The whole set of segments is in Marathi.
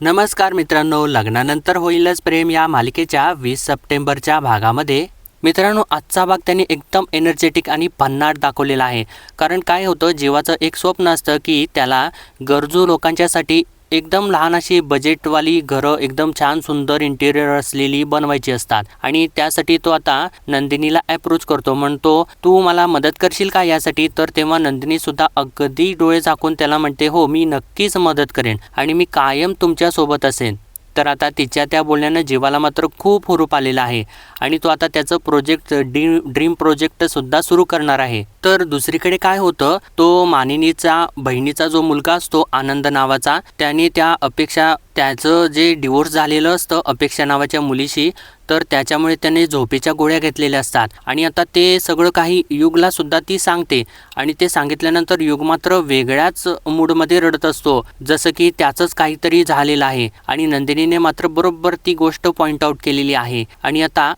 नमस्कार मित्रांनो लग्नानंतर होईलच प्रेम या मालिकेच्या वीस सप्टेंबरच्या भागामध्ये. मित्रांनो आजचा भाग त्यांनी एकदम एनर्जेटिक आणि भन्नाट दाखवलेला आहे. कारण काय होतं जीवाचं एक स्वप्न असतं की त्याला गरजू लोकांच्यासाठी एकदम लहान अशी बजेटवाली घरं एकदम छान सुंदर इंटेरियर असलेली बनवायची असतात. आणि त्यासाठी तो आता नंदिनीला अप्रोच करतो. म्हणतो तू मला मदत करशील का यासाठी? तर तेव्हा नंदिनी सुद्धा अगदी डोळे झाकून त्याला म्हणते हो मी नक्कीच मदत करेन आणि मी कायम तुमच्यासोबत असेन. तर आता तिच्या त्या बोलण्यानं जीवाला मात्र खूप हुरूप आलेला आहे. आणि तो आता त्याचं प्रोजेक्ट ड्रीम ड्रीम प्रोजेक्टसुद्धा सुरू करणार आहे. तर दुसरीकडे काय होतं तो मानिनीचा बहिणीचा जो मुलगा असतो आनंद नावाचा त्याने त्या अपेक्षा त्याचं जे डिवोर्स झालेलं असतं अपेक्षा नावाच्या मुलीशी तर त्याच्यामुळे त्याने झोपेच्या गोळ्या घेतलेल्या असतात. आणि आता ते सगळं काही युगला सुद्धा ती सांगते. आणि ते सांगितल्यानंतर युग मात्र वेगळ्याच मूडमध्ये रडत असतो. जसं की त्याचंच काहीतरी झालेलं आहे. आणि नंदिनीने मात्र बरोबर ती गोष्ट पॉईंट आऊट केलेली आहे. आणि आता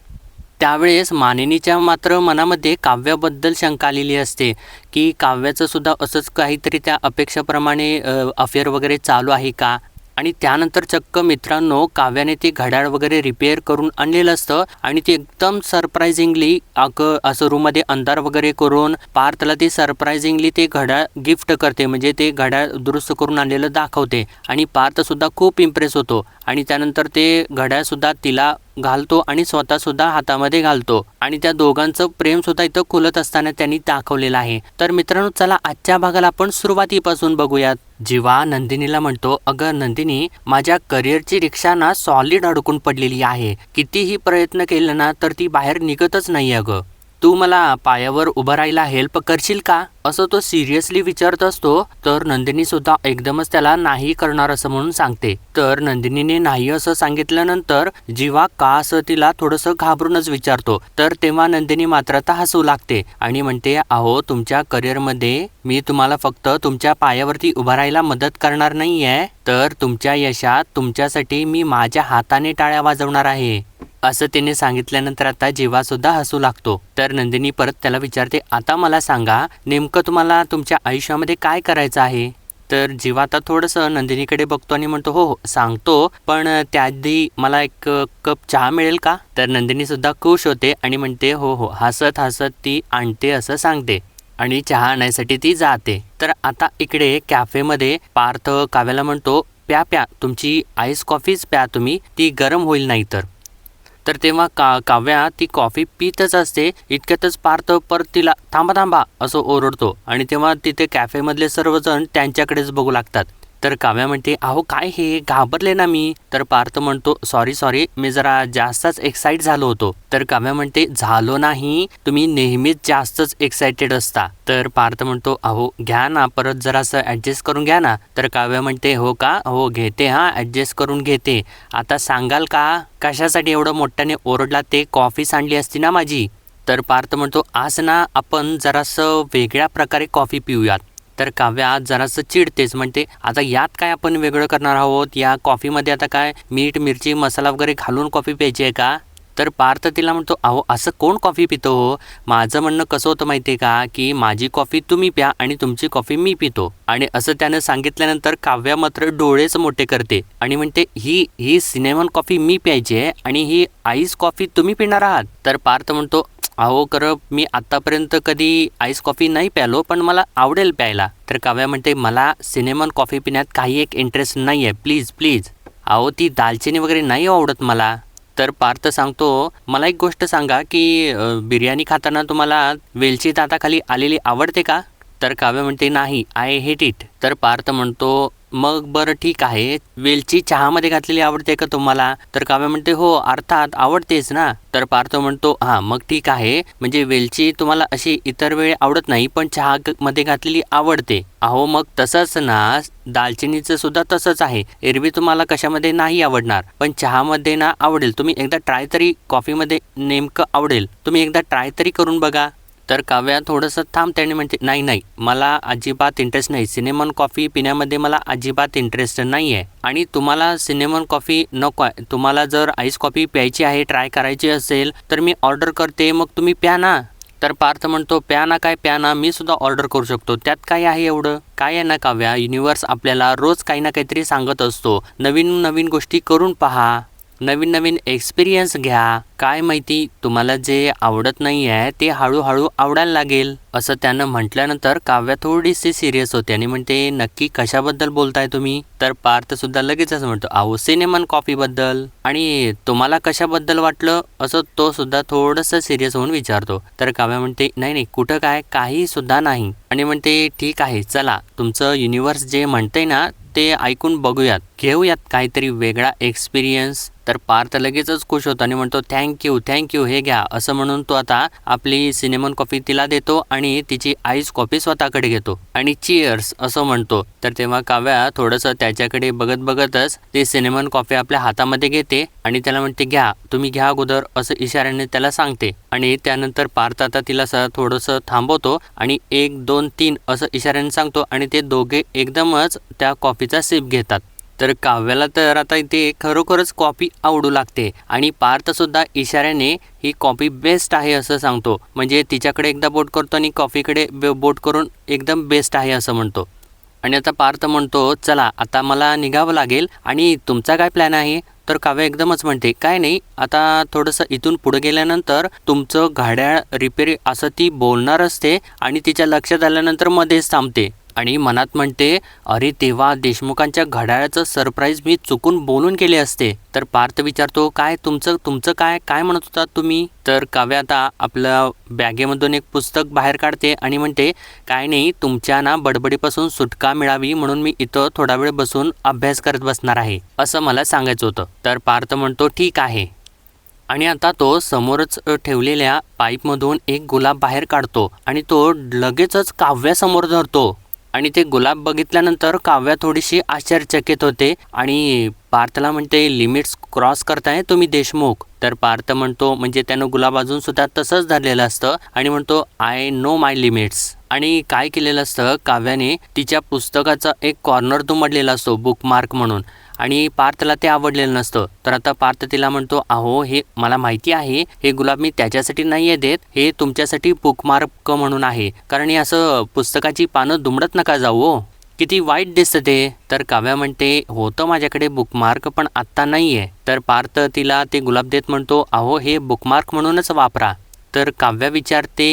त्यावेळेस मानिनीच्या मात्र मनामध्ये काव्याबद्दल शंका आलेली असते. की काव्याचं सुद्धा असंच काहीतरी त्या अपेक्षेप्रमाणे अफेअर वगैरे चालू आहे का? आणि त्यानंतर चक्क मित्रांनो काव्याने ते घड्याळ वगैरे रिपेअर करून आणलेलं असतं आणि ते एकदम सरप्रायझिंगली अक असं रूममध्ये अंधार वगैरे करून पार त्याला ते सरप्रायझिंगली ते घड्याळ गिफ्ट करते म्हणजे ते घड्याळ दुरुस्त करून आणलेलं दाखवते. आणि पार्थ सुद्धा खूप इम्प्रेस होतो आणि त्यानंतर ते घड्याळसुद्धा तिला घालतो आणि स्वतःसुद्धा हातामध्ये घालतो. आणि त्या दोघांचं प्रेम सुद्धा इथं खुलत असताना त्यांनी दाखवलेलं आहे. तर मित्रांनो चला आजच्या भागाला आपण सुरुवातीपासून बघूयात. जिवा नंदिनीला म्हणतो अगं नंदिनी माझ्या करिअरची रिक्षा ना सॉलिड अडकून पडलेली आहे. कितीही प्रयत्न केले ना तर ती बाहेर निघतच नाही अगं. तू मला पायावर उभं राहायला हेल्प करशील का? असं तो सिरियसली विचारत असतो. तर नंदिनी सुद्धा एकदमच त्याला नाही करणार असं म्हणून सांगते. तर नंदिनीने नाही असं सांगितल्यानंतर जीवा का असं तिला थोडंसं घाबरूनच विचारतो. तर तेव्हा नंदिनी मात्र आता हसू लागते आणि म्हणते अहो तुमच्या करिअरमध्ये मी तुम्हाला फक्त तुमच्या पायावरती उभं राहायला मदत करणार नाहीये. तर तुमच्या यशात तुमच्यासाठी मी माझ्या हाताने टाळ्या वाजवणार आहे. असं तिने सांगितल्यानंतर आता जीवासुद्धा हसू लागतो. तर नंदिनी परत त्याला विचारते आता मला सांगा नेमकं तुम्हाला तुमच्या आयुष्यामध्ये काय करायचं आहे? तर जीवा आता थोडंसं नंदिनीकडे बघतो आणि म्हणतो हो हो सांगतो. पण त्याआधी मला एक कप चहा मिळेल का? तर नंदिनीसुद्धा खुश होते आणि म्हणते हो हो हसत हसत ती आणते असं सांगते आणि चहा आणायसाठी ती जाते. तर आता इकडे कॅफेमध्ये पार्थ काव्याला म्हणतो प्या प्या तुमची आईस कॉफीच प्या तुम्ही ती गरम होईल नाही तर तर तेव्हा का काव्या ती कॉफी पितच असते इतक्यातच पार्थ परत तिला थांबा थांबा असं ओरडतो. आणि तेव्हा तिथे कॅफेमधले सर्वजण त्यांच्याकडेच बघू लागतात. तर काव्या म्हणते अहो काय हे? घाबरले ना मी. तर पार्थ म्हणतो सॉरी सॉरी मी जरा जास्तच एक्साइट झालो होतो. तर काव्या म्हणते झालो नाही तुम्ही नेहमीच जास्तच एक्साइटेड असता. तर पार्थ म्हणतो अहो घ्या ना परत जरासं ॲडजस्ट करून घ्या ना. तर काव्या म्हणते हो का? हो घेते हा ॲडजस्ट करून घेते. आता सांगाल का? कशासाठी एवढं मोठ्याने ओरडला ते? कॉफी सांडली असती ना माझी. तर पार्थ म्हणतो आज ना आपण जरासं वेगळ्या प्रकारे कॉफी पिऊयात. तर काव्या आज जरासं चिडतेच. म्हणते आता यात काय आपण वेगळं करणार आहोत? या कॉफीमध्ये आता काय मीठ मिरची मसाला वगैरे घालून कॉफी प्यायची आहे का? तर पार्थ तिला म्हणतो अहो असं कोण कॉफी पितो हो? माझं म्हणणं कसं होतं माहिती आहे का की माझी कॉफी तुम्ही प्या आणि तुमची कॉफी मी पितो. आणि असं त्यानं सांगितल्यानंतर काव्या मात्र डोळेच मोठे करते आणि म्हणते ही ही सिनेमन कॉफी मी प्यायची आहे आणि ही आईस कॉफी तुम्ही पिणार आहात. तर पार्थ म्हणतो अहो करब मी आत्तापर्यंत कधी आईस कॉफी नाही प्यालो पण मला आवडेल प्यायला. तर काव्या म्हणते मला सिनेमन कॉफी पिण्यात काही एक इंटरेस्ट नाही आहे प्लीज प्लीज अहो ती दालचिनी वगैरे नाही हो आवडत मला. तर पार्थ सांगतो मला एक गोष्ट सांगा की बिर्याणी खाताना तुम्हाला वेलची दाताखाली आलेली आवडते का? तर काव्य म्हणते नाही आय हेट इट तर पार्थ म्हणतो मग बरं ठीक आहे. वेलची चहामध्ये घातलेली आवडते का तुम्हाला? तर काव्या म्हणते हो अर्थात आवडतेच ना. तर पार्थ म्हणतो हां मग ठीक आहे. म्हणजे वेलची तुम्हाला अशी इतर वेळ आवडत नाही पण चहा मध्ये घातलेली आवडते. अहो मग तसंच ना. दालचिनीचं सुद्धा तसंच आहे. एरवी तुम्हाला कशामध्ये नाही आवडणार. पण चहामध्ये ना आवडेल. तुम्ही एकदा ट्राय तरी कॉफीमध्ये नेमकं आवडेल. तुम्ही एकदा ट्राय तरी करून बघा. तर काव्या थोडंसं थांब त्याने म्हणते नाही नाही. मला अजिबात इंटरेस्ट नाही. सिनेमन कॉफी पिण्यामध्ये मला अजिबात इंटरेस्ट नाही आहे आणि तुम्हाला सिनेमन कॉफी नको आहे. तुम्हाला जर आईस कॉफी प्यायची आहे ट्राय करायची असेल तर मी ऑर्डर करते. मग तुम्ही प्या ना. तर पार्थ म्हणतो प्या ना काय प्या ना मी सुद्धा ऑर्डर करू शकतो. त्यात काय आहे एवढं? काय आहे ना काव्या? युनिवर्स आपल्याला रोज काही ना काहीतरी सांगत असतो. नवीन नवीन गोष्टी करून पहा. नवीन नवीन एक्सपिरियन्स घ्या. काय माहिती तुम्हाला जे आवडत नाही आहे ते हळूहळू आवडायला लागेल. असं त्यानं म्हटल्यानंतर काव्या थोडीशी सिरियस होते आणि म्हणते नक्की कशाबद्दल बोलताय तुम्ही? तर पार्थ सुद्धा लगेचच म्हणतो आहो सिनेमन कॉफीबद्दल आणि तुम्हाला कशाबद्दल वाटलं? असं तो सुद्धा थोडंसं सिरियस होऊन विचारतो. तर काव्या म्हणते नाही नाही कुठं काय काही सुद्धा नाही. आणि म्हणते ठीक आहे चला तुमचं युनिवर्स जे म्हणतंय ना ते ऐकून बघूयात. घेऊयात काहीतरी वेगळा एक्सपिरियन्स तर पार्थ लगेचच खुश होतो आणि म्हणतो थँक्यू थँक्यू हे घ्या. असं म्हणून तो आता आपली सिनेमन कॉफी तिला देतो आणि तिची आईस कॉफी स्वतःकडे घेतो. आणि चिअर्स असं म्हणतो. तर तेव्हा काव्या थोडंसं त्याच्याकडे बघत बघतच ते सिनेमन कॉफी आपल्या हातामध्ये घेते आणि त्याला म्हणते घ्या तुम्ही घ्या अगोदर असं इशाऱ्याने त्याला सांगते. आणि त्यानंतर पार्थ आता तिला थोडंसं थांबवतो आणि एक दोन तीन असं इशाऱ्याने सांगतो आणि ते दोघे एकदमच त्या कॉफीचा सिप घेतात. तर काव्याला तर आता इथे खरोखरच कॉफी आवडू लागते. आणि पार्थसुद्धा इशाऱ्याने ही कॉपी बेस्ट आहे असं सांगतो. म्हणजे तिच्याकडे एकदा बोट करतो आणि कॉफीकडे बे- बोट करून एकदम बेस्ट आहे असं म्हणतो. आणि आता पार्थ म्हणतो चला आता मला निघावं लागेल आणि तुमचा काय प्लॅन आहे? तर काव्य एकदमच म्हणते काय नाही आता थोडंसं इथून पुढे गेल्यानंतर तुमचं घड्याळ रिपेअर असं ती बोलणार असते आणि तिच्या लक्षात आल्यानंतर मध्येच थांबते. आणि मनात म्हणते अरे तेव्हा देशमुखांच्या घड्याळाचं सरप्राईज मी चुकून बोलून केले असते. तर पार्थ विचारतो काय तुमचं तुमचं काय काय म्हणत होता तुम्ही? तर काव्या आता आपल्या बॅगेमधून एक पुस्तक बाहेर काढते आणि म्हणते काय नाही तुमच्या ना बडबडीपासून सुटका मिळावी म्हणून मी इथं थोडा वेळ बसून अभ्यास करत बसणार आहे. असं मला सांगायचं होतं. तर पार्थ म्हणतो ठीक आहे. आणि आता तो समोरच ठेवलेल्या पाईपमधून एक गुलाब बाहेर काढतो आणि तो लगेचच काव्यासमोर धरतो. आणि ते गुलाब बघितल्यानंतर काव्या थोडीशी आश्चर्यचकित होते आणि पार्थला म्हणते लिमिट्स क्रॉस करताय तुम्ही देशमुख. तर पार्थ म्हणतो म्हणजे त्यानं गुलाब अजून सुद्धा तसंच धरलेलं असतं. आणि म्हणतो आय नो माय लिमिट्स. आणि काय केलेलं असतं काव्याने तिच्या पुस्तकाचा एक कॉर्नर दुमडलेला असतो बुकमार्क म्हणून. आणि पार्थला ते आवडलेलं नसतं. तर आता पार्थ तिला म्हणतो अहो हे मला माहिती आहे हे गुलाब मी त्याच्यासाठी नाही आहे देत हे तुमच्यासाठी बुकमार्क म्हणून आहे. कारण हे असं पुस्तकाची पानं दुमडत नका जाऊ हो. किती वाईट दिसते तर काव्या म्हणते होतं माझ्याकडे बुकमार्क पण आत्ता नाही आहे तर पार्थ तिला ते गुलाब देत म्हणतो अहो हे बुकमार्क म्हणूनच वापरा. तर काव्या विचारते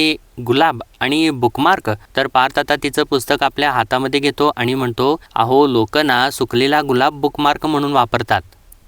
गुलाब आणि बुकमार्क तर पार्थ आता तिचं पुस्तक आपल्या हातामध्ये घेतो आणि म्हणतो अहो लोक ना सुकलेला गुलाब बुकमार्क म्हणून वापरतात.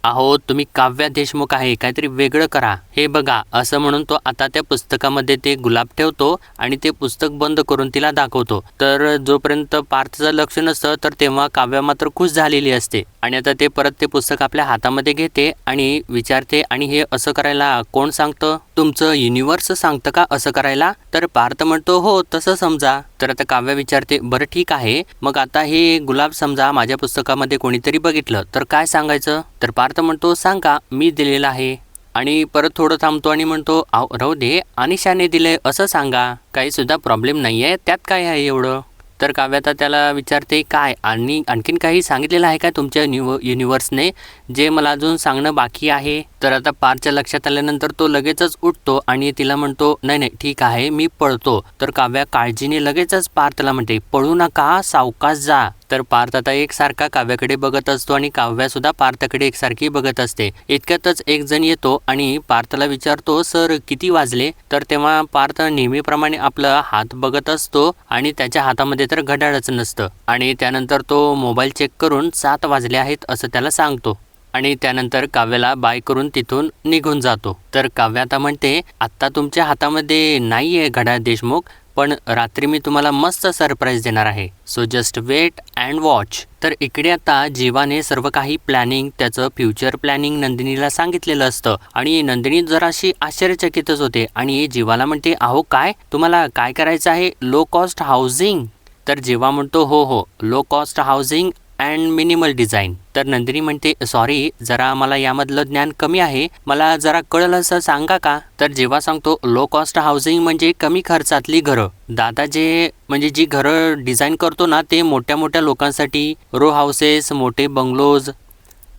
अहो तुम्ही काव्या देशमुख आहे काहीतरी वेगळं करा. हे बघा असं म्हणून तो आता त्या पुस्तकामध्ये ते गुलाब ठेवतो आणि ते पुस्तक बंद करून तिला दाखवतो. तर जोपर्यंत पार्थचं लक्ष नसतं तर तेव्हा काव्या मात्र खुश झालेली असते. आणि आता ते परत ते पुस्तक आपल्या हातामध्ये घेते आणि विचारते आणि हे असं करायला कोण सांगतं? तुमचं युनिवर्स सांगतं का असं करायला? तर पार्थ म्हणतो हो तसं समजा. तर आता काव्या विचारते बरं ठीक आहे. मग आता हे गुलाब समजा माझ्या पुस्तकामध्ये कोणीतरी बघितलं तर काय सांगायचं? तर पार्थ म्हणतो सांगा मी दिलेलं आहे. आणि परत थोडं थांबतो आणि म्हणतो आव राहू दे अनिशाने दिले असं सांगा. काहीसुद्धा प्रॉब्लेम नाही आहे त्यात काय आहे एवढं? तर काव्याता त्याला विचारते काय? आणि आणखीन काही सांगितलेलं आहे का तुमच्या युनिव युनिवर्सने जे मला अजून सांगणं बाकी आहे? तर आता पारच्या लक्षात आल्यानंतर तो लगेचच उठतो आणि तिला म्हणतो नाही नाही ठीक आहे मी पळतो. तर काव्या काळजीने लगेचच पार त्याला म्हणते पळू नका सावकाश जा. तर पार्थ आता एकसारखा काव्याकडे बघत असतो आणि काव्यासुद्धा पार्थकडे एकसारखी बघत असते. इतक्यातच एक जण येतो आणि पार्थला विचारतो सर किती वाजले? तर तेव्हा पार्थ नेहमीप्रमाणे आपला हात बघत असतो आणि त्याच्या हातामध्ये तर घड्याळच नसतं. आणि त्यानंतर तो मोबाईल चेक करून सात वाजले आहेत असं त्याला सांगतो. आणि त्यानंतर काव्याला बाय करून तिथून निघून जातो. तर काव्या आता म्हणते आत्ता तुमच्या हातामध्ये नाही आहे घड्याळ देशमुख. पण रात्री मी तुम्हाला मस्त सरप्राईज देणार आहे. So just wait and watch तर इकडे आता जीवाने सर्व काही प्लॅनिंग त्याचं फ्युचर प्लॅनिंग नंदिनीला सांगितलेलं असतं. आणि नंदिनी जराशी आश्चर्यचकितच होते आणि जीवाला म्हणते अहो काय? तुम्हाला काय करायचं आहे? लो कॉस्ट हाऊसिंग तर जेव्हा म्हणतो हो हो low cost housing and minimal design. तर नंदिनी म्हणते सॉरी जरा मला यामधलं ज्ञान कमी आहे. मला जरा कळलं असं सांगा का? तर जेव्हा सांगतो लो कॉस्ट हाऊसिंग म्हणजे कमी खर्चातली घरं. दादा जे म्हणजे जी घरं डिझाईन करतो ना ते मोठ्या मोठ्या लोकांसाठी रो हाऊसेस मोठे बंगलोज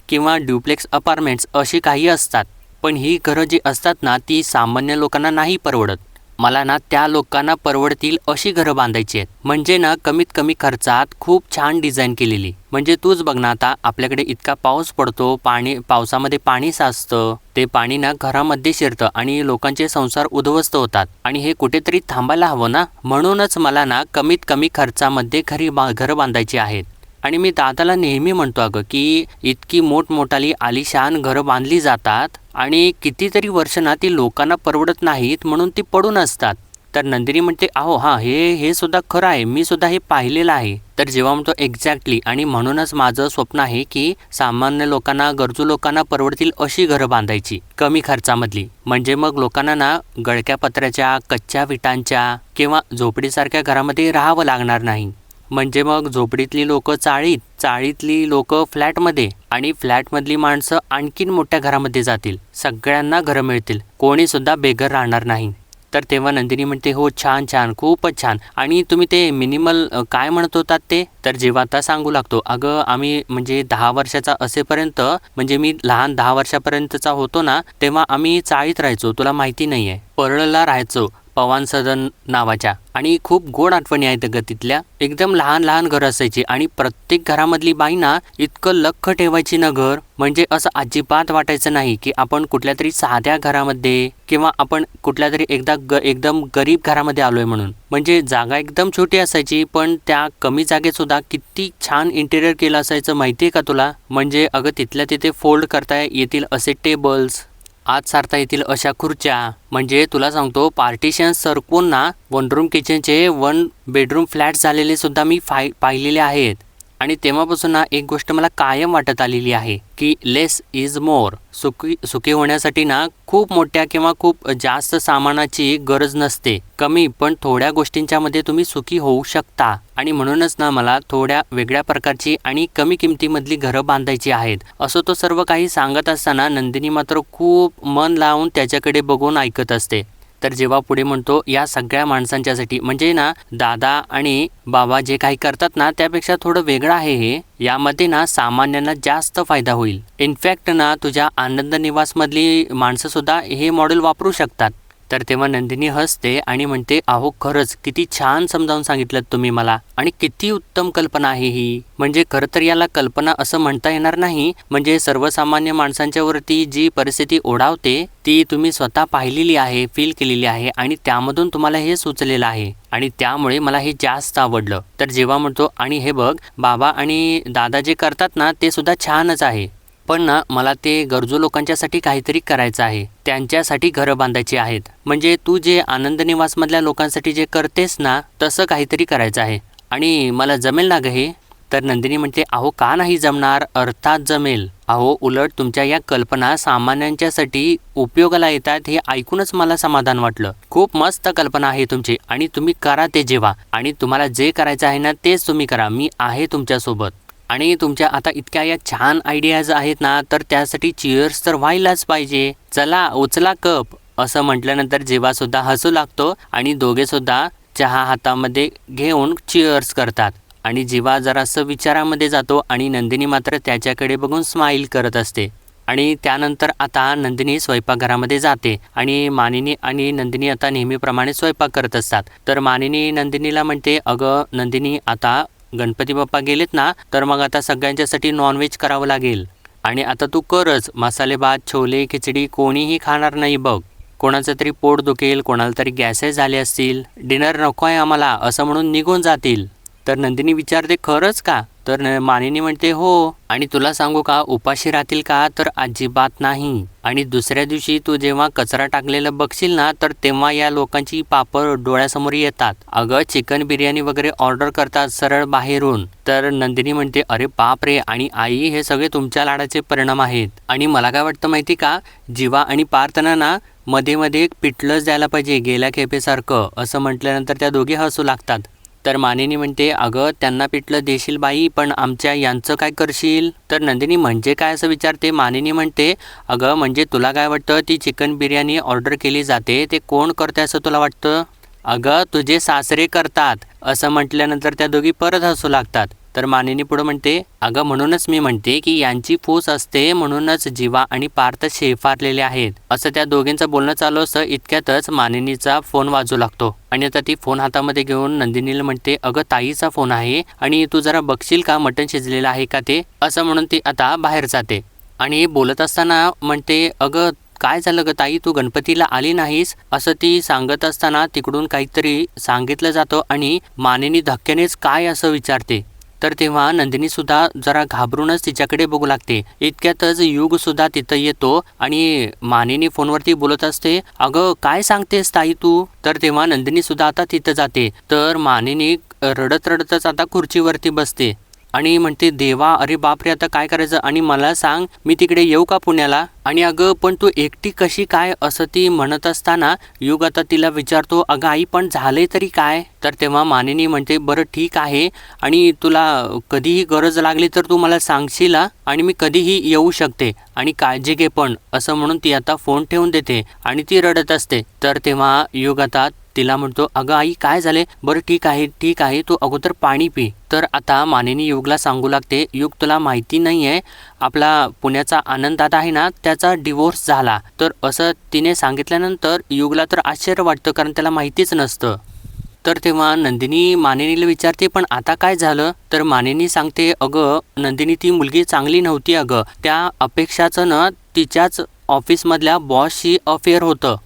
किंवा ड्युप्लेक्स अपार्टमेंट्स अशी काही असतात. पण ही घरं जी असतात ना ती सामान्य लोकांना नाही परवडत. मला ना त्या लोकांना परवडतील अशी घरं बांधायची आहेत. म्हणजे ना कमीत कमी खर्चात खूप छान डिझाईन केलेली. म्हणजे तूच बघ ना आता आपल्याकडे इतका पाऊस पडतो पाणी पावसामध्ये पाणी साचतं ते पाणी ना घरामध्ये शिरतं आणि लोकांचे संसार उद्ध्वस्त होतात. आणि हे कुठेतरी थांबायला हवं ना? म्हणूनच मला ना कमीत कमी खर्चामध्ये घरी बा घरं बांधायची आहेत. आणि मी दादाला नेहमी म्हणतो अगं की इतकी मोठमोठाली आलिशान घरं बांधली जातात आणि कितीतरी वर्ष ना ती लोकांना परवडत नाहीत म्हणून ती पडून असतात. तर नंदिनी म्हणते अहो हां हे हे सुद्धा खरं आहे. मी सुद्धा हे पाहिलेलं आहे. तर जेव्हा म्हणतो एक्झॅक्टली आणि म्हणूनच माझं स्वप्न आहे की सामान्य लोकांना गरजू लोकांना परवडतील अशी घरं बांधायची कमी खर्चामधली. म्हणजे मग लोकांना ना गळक्या पत्र्याच्या कच्च्या विटांच्या किंवा झोपडीसारख्या घरामध्ये राहावं लागणार नाही. म्हणजे मग झोपडीतली लोक चाळीत चाळीतली लोक फ्लॅटमध्ये आणि फ्लॅटमधली माणसं आणखीन मोठ्या घरामध्ये जातील सगळ्यांना घरं मिळतील कोणी सुद्धा बेघर राहणार नाही. तर तेव्हा नंदिनी म्हणते हो छान छान खूपच छान. आणि तुम्ही ते मिनिमल काय म्हणत होतात ते? तर जेव्हा आता सांगू लागतो अगं आम्ही म्हणजे दहा वर्षाचा असेपर्यंत म्हणजे मी लहान दहा वर्षापर्यंतचा होतो ना तेव्हा आम्ही चाळीत राहायचो तुला माहिती नाही आहे परळला राहायचो पवान सदन नावाच्या आणि खूप गोड आठवणी आहेत ग तिथल्या एकदम लहान लहान घर असायची आणि प्रत्येक घरामधली बाई ना इतकं लख ठेवायची ना घर म्हणजे असं अजिबात वाटायचं नाही की आपण कुठल्या तरी साध्या घरामध्ये किंवा आपण कुठल्या तरी एकदा ग एकदम गरीब घरामध्ये आलोय म्हणून. म्हणजे जागा एकदम छोटी असायची पण त्या कमी जागेत सुद्धा किती छान इंटेरियर केलं असायचं माहितीये का तुला? म्हणजे अगं तिथल्या तिथे फोल्ड करता येतील असे टेबल्स आत सारता येतील अशा खुर्च्या. म्हणजे तुला सांगतो पार्टिशन सरकून ना वन रूम किचनचे वन बेडरूम फ्लॅट झालेले सुद्धा मी फाय पाहिलेले आहेत. आणि तेव्हापासून ना एक गोष्ट मला कायम वाटत आलेली आहे की लेस इज मोर सुखी सुखी होण्यासाठी ना खूप मोठ्या किंवा खूप जास्त सामानाची गरज नसते. कमी पण थोड्या गोष्टींच्या मध्ये तुम्ही सुखी होऊ शकता. आणि म्हणूनच ना मला थोड्या वेगळ्या प्रकारची आणि कमी किमतीमधली घरं बांधायची आहेत. असं तो सर्व काही सांगत असताना नंदिनी मात्र खूप मन लावून त्याच्याकडे बघून ऐकत असते. तर जेव्हा पुढे म्हणतो या सगळ्या माणसांच्यासाठी म्हणजे ना दादा आणि बाबा जे काही करतात ना त्यापेक्षा थोडं वेगळं आहे हे. यामध्ये ना सामान्यांना जास्त फायदा होईल. इनफॅक्ट ना तुझ्या आनंद निवासमधली माणसं सुद्धा हे मॉडेल वापरू शकतात. तर तेव्हा नंदिनी हसते आणि म्हणते अहो खरंच किती छान समजावून सांगितलं तुम्ही मला आणि किती उत्तम कल्पना आहे ही. म्हणजे खरं तर याला कल्पना असं म्हणता येणार नाही. म्हणजे सर्वसामान्य माणसांच्या वरती जी परिस्थिती ओढावते ती तुम्ही स्वतः पाहिलेली आहे फील केलेली आहे आणि त्यामधून तुम्हाला हे सुचलेलं आहे. आणि त्यामुळे मला हे जास्त आवडलं. तर जेव्हा म्हणतो आणि हे बघ बाबा आणि दादा जे करतात ना ते सुद्धा छानच आहे. पण ना मला ते गरजू लोकांच्यासाठी काहीतरी करायचं आहे. त्यांच्यासाठी घरं बांधायची आहेत. म्हणजे तू जे आनंद निवासमधल्या लोकांसाठी जे करतेस ना तसं काहीतरी करायचं आहे. आणि मला जमेल ना ग हे? तर नंदिनी म्हणते अहो का नाही जमणार? अर्थात जमेल. अहो उलट तुमच्या या कल्पना सामान्यांच्यासाठी उपयोगाला येतात हे ऐकूनच मला समाधान वाटलं. खूप मस्त कल्पना आहे तुमची आणि तुम्ही करा ते जेव्हा. आणि तुम्हाला जे करायचं आहे ना तेच तुम्ही करा. मी आहे तुमच्यासोबत. आणि तुमच्या आता इतक्या या छान आयडियाज आहेत ना तर त्यासाठी चिअर्स तर व्हायलाच पाहिजे. चला उचला कप. असं म्हटल्यानंतर जेव्हा सुद्धा हसू लागतो आणि दोघे सुद्धा चहा हातामध्ये घेऊन चिअर्स करतात. आणि जीवा जरासं विचारामध्ये जातो आणि नंदिनी मात्र त्याच्याकडे बघून स्माईल करत असते. आणि त्यानंतर आता नंदिनी स्वयंपाकघरामध्ये जाते आणि मानिनी आणि नंदिनी आता नेहमीप्रमाणे स्वयंपाक करत असतात. तर मानिनी नंदिनीला म्हणते अगं नंदिनी आता गणपती बाप्पा गेलेत ना तर मग आता सगळ्यांच्यासाठी नॉनव्हेज करावं लागेल. आणि आता तू करच मसाले भात छोले खिचडी कोणीही खाणार नाही बघ. कोणाचं तरी पोट दुखेल कोणाला तरी गॅसेस झाले असतील. डिनर नको आहे आम्हाला असं म्हणून निघून जातील. तर नंदिनी विचारते खरंच का? तर मानिनी म्हणते हो आणि तुला सांगू का उपाशी राहतील का तर अजिबात नाही. आणि दुसऱ्या दिवशी तू जेव्हा कचरा टाकलेलं बघशील ना तर तेव्हा या लोकांची पापड डोळ्यासमोर येतात. अगं चिकन बिर्याणी वगैरे ऑर्डर करतात सरळ बाहेरून. तर नंदिनी म्हणते अरे बाप रे आणि आई हे सगळे तुमच्या लाडाचे परिणाम आहेत. आणि मला काय वाटतं माहिती का जीवा आणि पार्थना ना मध्ये मध्ये एक पिठलंच द्यायला पाहिजे गेल्या खेपेसारखं. असं म्हटल्यानंतर त्या दोघी हसू लागतात. तर मानिनी म्हणते अगं त्यांना पिठलं देशील बाई पण आमच्या यांचं काय करशील? तर नंदिनी म्हणजे काय? असं विचारते. मानिनी म्हणते अगं म्हणजे तुला काय वाटतं ती चिकन बिर्याणी ऑर्डर केली जाते ते कोण करते असं तुला वाटतं? अगं तुझे सासरे करतात. असं म्हटल्यानंतर त्या दोघी परत हसू लागतात. तर मानिनी पुढं म्हणते अगं म्हणूनच मी म्हणते की यांची फूस असते म्हणूनच जीवा आणि पार्थ शेफारलेले आहेत. असं त्या दोघींचं बोलणं चालू असतं इतक्यातच मानिनीचा फोन वाजू लागतो. आणि आता ती फोन हातामध्ये घेऊन नंदिनीला म्हणते अगं ताईचा फोन आहे आणि तू जरा बघशील का मटण शिजलेलं आहे का ते? असं म्हणून ती आता बाहेर जाते. आणि बोलत असताना म्हणते अगं काय झालं ग ताई? तू गणपतीला आली नाहीस? असं ती सांगत असताना तिकडून काहीतरी सांगितलं जातं आणि मानेनी धक्क्यानेच काय असं विचारते. तर तेव्हा नंदिनी सुद्धा जरा घाबरूनच तिच्याकडे बघू लागते. इतक्यातच युग सुद्धा तिथं येतो आणि मानेनी फोनवरती बोलत असते अगं काय सांगतेस ताई तू? तर तेव्हा नंदिनी सुद्धा आता तिथं जाते. तर मानेनी रडत रडतच आता खुर्चीवरती बसते. आणि म्हणते देवा अरे बापरे आता काय करायचं? आणि मला सांग मी तिकडे येऊ का पुण्याला? आणि अगं पण तू एकटी कशी काय? असं ती म्हणत असताना युग आता तिला विचारतो अगं आई पण झाले तरी काय? तर तेव्हा मानिनी म्हणते बरं ठीक आहे. आणि तुला कधीही गरज लागली तर तू मला सांगशील आणि मी कधीही येऊ शकते. आणि काळजी घे पण असं म्हणून ती आता फोन ठेवून देते आणि ती रडत असते. तर तेव्हा युग आता तिला म्हणतो अगं आई काय झाले बरं ठीक आहे ठीक आहे तू अगोदर पाणी पी. तर आता मानेनी युगला सांगू लागते युग तुला माहिती नाही आहे आपला पुण्याचा आनंद दादा आहे ना त्याचा डिवोर्स झाला. तर असं तिने सांगितल्यानंतर युगला तर आश्चर्य वाटतं कारण त्याला माहितीच नसतं. तर तेव्हा नंदिनी मानिनीला विचारते पण आता काय झालं? तर मानिनी सांगते अगं नंदिनी ती मुलगी चांगली नव्हती अगं. त्या अपेक्षाचं ना तिच्याच ऑफिसमधल्या बॉसशी अफेअर होतं.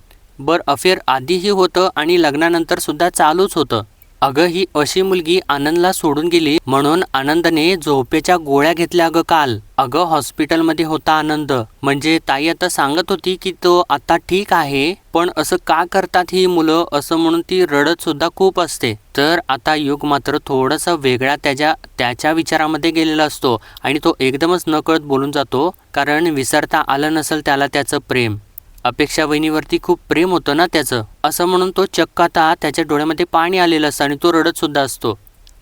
बर अफेअर आधीही होतं आणि लग्नानंतर सुद्धा चालूच होतं. अगं ही अशी मुलगी आनंदला सोडून गेली म्हणून आनंदने झोपेच्या गोळ्या घेतल्या अगं काल. अगं हॉस्पिटलमध्ये होता आनंद. म्हणजे ताई आता सांगत होती की तो आता ठीक आहे पण असं का करतात ही मुलं? असं म्हणून ती रडत सुद्धा खूप असते. तर आता युग मात्र थोडंसं वेगळ्या त्याच्या त्याच्या विचारामध्ये गेलेला असतो. आणि तो एकदमच नकळत बोलून जातो कारण विसरता आलं नसेल त्याला त्याचं प्रेम. अपेक्षा वहिनीवरती खूप प्रेम होतं ना त्याचं. असं म्हणून तो चक्क आता त्याच्या डोळ्यामध्ये पाणी आलेलं असतं आणि तो रडत सुद्धा असतो.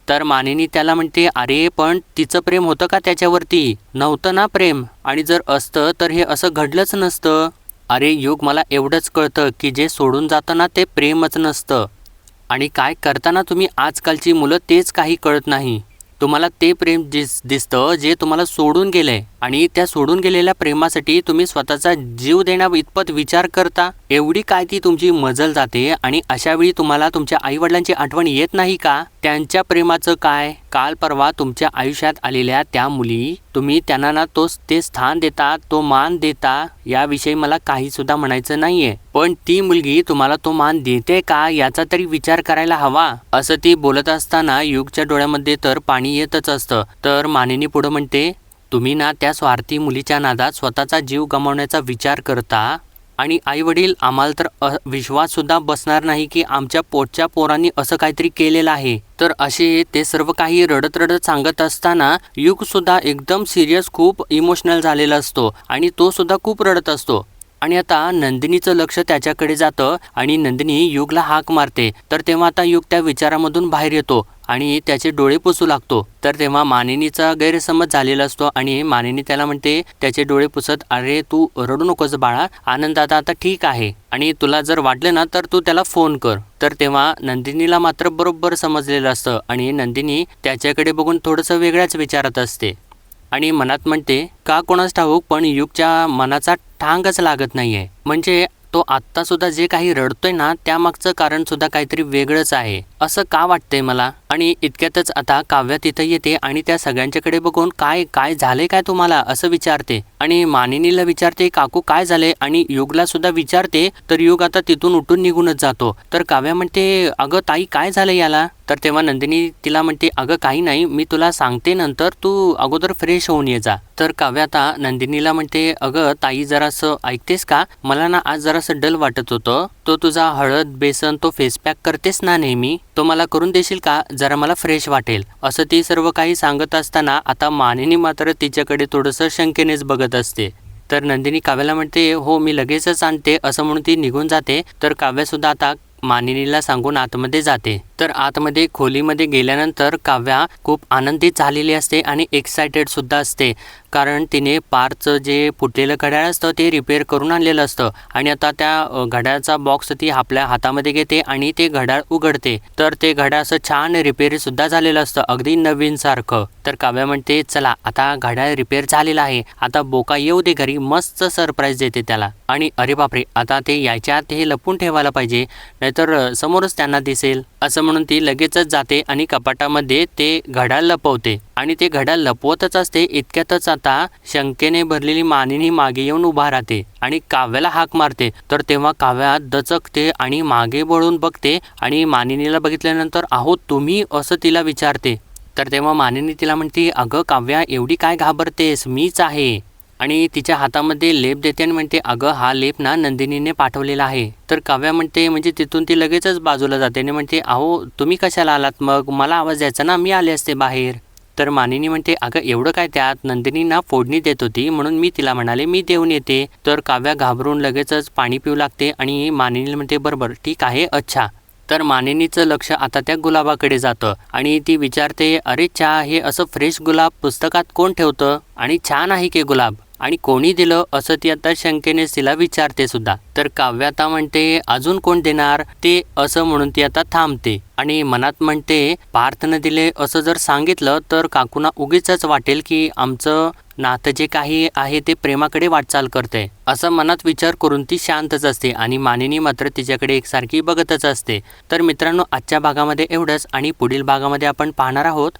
तर मानिनी त्याला म्हणते अरे पण तिचं प्रेम होतं का त्याच्यावरती? नव्हतं ना प्रेम. आणि जर असतं तर हे असं घडलंच नसतं. अरे योग मला एवढंच कळतं की जे सोडून जातं ना ते प्रेमच नसतं. आणि काय करताना तुम्ही आजकालची मुलं तेच काही कळत नाही. तुम्हाला ते प्रेम दिस दिसतं जे तुम्हाला सोडून गेलं आहे आणि त्या सोडून गेलेल्या प्रेमासाठी तुम्ही स्वतःचा जीव देण्या इतपत विचार करता एवढी काय ती तुमची मजल जाते आणि अशा वेळी तुम्हाला तुमच्या आईवडिलांची आठवण येत नाही का? त्यांच्या प्रेमाचं काय? काल परवा तुमच्या आयुष्यात आलेल्या त्या मुली तुम्ही त्यांना ना तो ते स्थान देता तो मान देता याविषयी मला काही सुद्धा म्हणायचं नाहीये. पण ती मुलगी तुम्हाला तो मान देते का? याचा तरी विचार करायला हवा. असं ती बोलत असताना युगच्या डोळ्यामध्ये तर पाणी येतच असतं. तर मानेनी पुढं म्हणते तुम्ही ना त्या स्वार्थी मुलीच्या नादात स्वतःचा जीव गमावण्याचा विचार करता? आणि आई वडील आम्हाला तर विश्वाससुद्धा विश्वास सुद्धा बसणार नाही की आमच्या पोटच्या पोरांनी असं काहीतरी केलेलं आहे. तर असे ते सर्व काही रडत रडत सांगत असताना युग सुद्धा एकदम सिरियस खूप इमोशनल झालेला असतो. आणि तो सुद्धा खूप रडत असतो. आणि आता नंदिनीचं लक्ष त्याच्याकडे जातं आणि नंदिनी युगला हाक मारते. तर तेव्हा आता युग त्या विचारामधून बाहेर येतो आणि त्याचे डोळे पुसू लागतो. तर तेव्हा मानिनीचा गैरसमज झालेला असतो आणि मानिनी त्याला म्हणते त्याचे डोळे पुसत अरे तू रडू नकोस बाळा आनंद आता आता ठीक आहे. आणि तुला जर वाटलं ना तर तू त्याला फोन कर. तर तेव्हा नंदिनीला मात्र बरोबर समजलेलं असतं आणि नंदिनी त्याच्याकडे बघून थोडंसं वेगळ्याच विचारात असते. आणि मनात म्हणते का कोणास ठाऊक पण युगच्या मनाचा ठांगच लागत नाहीये. म्हणजे तो आत्ता सुद्धा जे काही रडतोय ना त्यामागचं कारण सुद्धा काहीतरी वेगळंच आहे. असं का वाटतंय मला? आणि इतक्यातच आता काव्या तिथं येते आणि त्या सगळ्यांच्याकडे बघून काय काय झाले काय तुम्हाला? असं विचारते. आणि मानिनीला विचारते काकू काय झाले आणि युगला सुद्धा विचारते तर युग आता तिथून उठून निघूनच जातो. तर काव्या म्हणते अगं ताई काय झालं याला? तर तेव्हा नंदिनी तिला म्हणते अगं काही नाही मी तुला सांगते नंतर तू अगोदर फ्रेश होऊन ये जा. तर काव्या आता नंदिनीला म्हणते अगं ताई जरासं ऐकतेस का? मला ना आज जरासं डल वाटत होतं. तो तुझा हळद बेसन तो फेस पॅक करतेस ना नेहमी? तो मला करून देशील का? जरा मला फ्रेश वाटेल. असं ती सर्व काही सांगत असताना आता मानिनी मात्र तिच्याकडे थोडंसं शंकेनेच बघत असते. तर नंदिनी काव्याला म्हणते हो मी लगेचच आणते. असं म्हणून ती निघून जाते. तर काव्यासुद्धा आता मानिनीला सांगून आतमध्ये जाते. तर आतमध्ये खोलीमध्ये गेल्यानंतर काव्या खूप आनंदित झालेली असते आणि एक्सायटेड सुद्धा असते. कारण तिने पारचं जे फुटलेलं घड्याळ असतं ते रिपेअर करून आणलेलं असतं. आणि आता त्या घड्याळचा घड्याळाचा बॉक्स ती आपल्या हातामध्ये घेते आणि ते घड्याळ उघडते. तर ते घड्याळ असं छान रिपेअर सुद्धा झालेलं असतं अगदी नवीन सारखं. तर काव्या म्हणते चला आता घड्याळ रिपेअर झालेला आहे. आता बोका येऊ दे घरी मस्त सरप्राईज देते त्याला. आणि अरे बापरे आता ते यायच्या आत हे लपून ठेवायला पाहिजे. नाहीतर समोरच त्यांना दिसेल. असं म्हणून ती लगेचच जाते आणि कपाटामध्ये ते घड्याळ लपवते. आणि ते घड्याळ लपवतच असते इतक्यातच आता शंकेने भरलेली मानिनी मागे येऊन उभा राहते आणि काव्याला हाक मारते. तर तेव्हा काव्या दचकते आणि मागे वळून बघते आणि मानिनीला बघितल्यानंतर आहो तुम्ही असं तिला विचारते. तर तेव्हा मानिनी तिला म्हणते अगं काव्या एवढी काय घाबरतेस? मीच आहे. आणि तिच्या हातामध्ये लेप देते आणि म्हणते अगं हा लेप ना नंदिनीने पाठवलेला आहे. तर काव्या म्हणते म्हणजे तिथून ती लगेचच बाजूला जाते. आणि म्हणते अहो तुम्ही कशाला आलात मग? मला आवाज द्यायचा ना? मी आले असते बाहेर. तर मानिनी म्हणते अगं एवढं काय त्यात? नंदिनी ना फोडणी देत होती म्हणून मी तिला म्हणाले मी देऊन येते. तर काव्या घाबरून लगेचच पाणी पिऊ लागते आणि मानिनी म्हणते बरोबर ठीक आहे अच्छा. तर मानिनीचं लक्ष आता त्या गुलाबाकडे जातं आणि ती विचारते अरे चहा हे असं फ्रेश गुलाब पुस्तकात कोण ठेवतं? आणि छान आहे की गुलाब? आणि कोणी दिलं असं ती आता शंकेने तिला विचारते सुद्धा. तर काव्य आता म्हणते अजून कोण देणार? ते असं म्हणून ती आता थांबते. आणि मनात म्हणते पार्थनं दिले असं जर सांगितलं तर काकूना उगीच वाटेल की आमचं नातं जे काही आहे ते प्रेमाकडे वाटचाल करते असं मनात विचार करून ती शांतच असते आणि मानिनी मात्र तिच्याकडे एकसारखी बघतच असते. तर मित्रांनो आजच्या भागामध्ये एवढंच आणि पुढील भागामध्ये आपण पाहणार आहोत.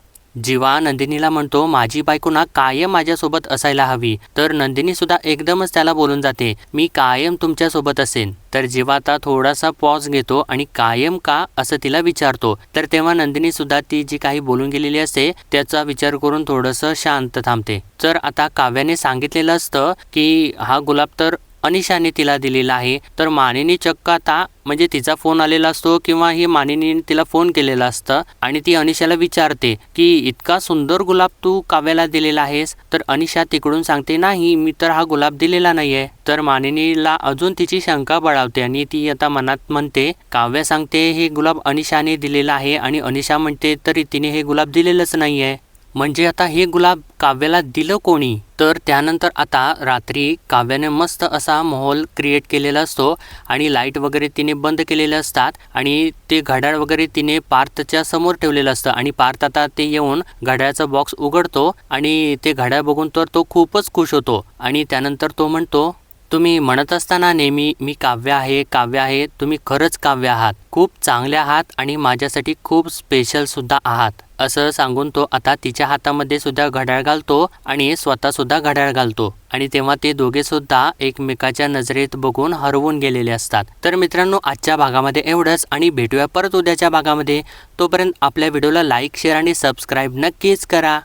जीवा नंदिनीला म्हणतो माझी बायको ना कायम माझ्यासोबत असायला हवी तर नंदिनी सुद्धा एकदमच त्याला बोलून जाते मी कायम तुमच्यासोबत असेन. तर जीवा आता थोडासा पॉज घेतो आणि कायम का? असं तिला विचारतो तर तेव्हा नंदिनी सुद्धा ती जी काही बोलून गेलेली असते त्याचा विचार करून थोडंसं शांत थांबते. तर आता काव्याने सांगितलेलं असतं की हा गुलाब तर अनिशाने तिला दिलेला आहे. तर मानिनी चक्क आता म्हणजे तिचा फोन आलेला असतो किंवा ही मानिनीने तिला फोन केलेला असतं आणि ती अनिशाला विचारते की इतका सुंदर गुलाब तू काव्याला दिलेला आहेस? तर अनिशा तिकडून सांगते नाही मी तर हा गुलाब दिलेला नाहीये. तर मानिनीला अजून तिची शंका बळावते आणि ती आता मनात म्हणते काव्या सांगते हे गुलाब अनिशाने दिलेला आहे. आणि अनिशा म्हणते तरी तिने हे गुलाब दिलेलंच नाहीये. म्हणजे आता हे गुलाब काव्याला दिलं कोणी? तर त्यानंतर आता रात्री काव्याने मस्त असा माहोल क्रिएट केलेला असतो आणि लाइट वगैरे तिने बंद केलेले असतात आणि ते घड्याळ वगैरे तिने पार्थच्या समोर ठेवलेलं असतं आणि पार्थ आता ते येऊन घड्याळचा बॉक्स उघडतो आणि ते घड्याळ बघून तर तो खूपच खुश होतो आणि त्यानंतर तो म्हणतो तुम्ही म्हणत असताना नेहमी मी काव्य आहे काव्य आहे तुम्ही खरंच काव्य आहात. खूप चांगले आहात आणि माझ्यासाठी खूप स्पेशल सुद्धा आहात. असं सांगून तो आता तिच्या हातामध्ये सुद्धा घड्याळ घालतो आणि स्वतः सुद्धा घड्याळ घालतो. आणि तेव्हा ते दोघे सुद्धा एकमेकाच्या नजरेत बघून हरवून गेलेले असतात. तर मित्रांनो आजच्या भागामध्ये एवढंच आणि भेटूया परत उद्याच्या भागामध्ये. तोपर्यंत आपल्या व्हिडिओला लाईक शेअर आणि सबस्क्राईब नक्कीच करा.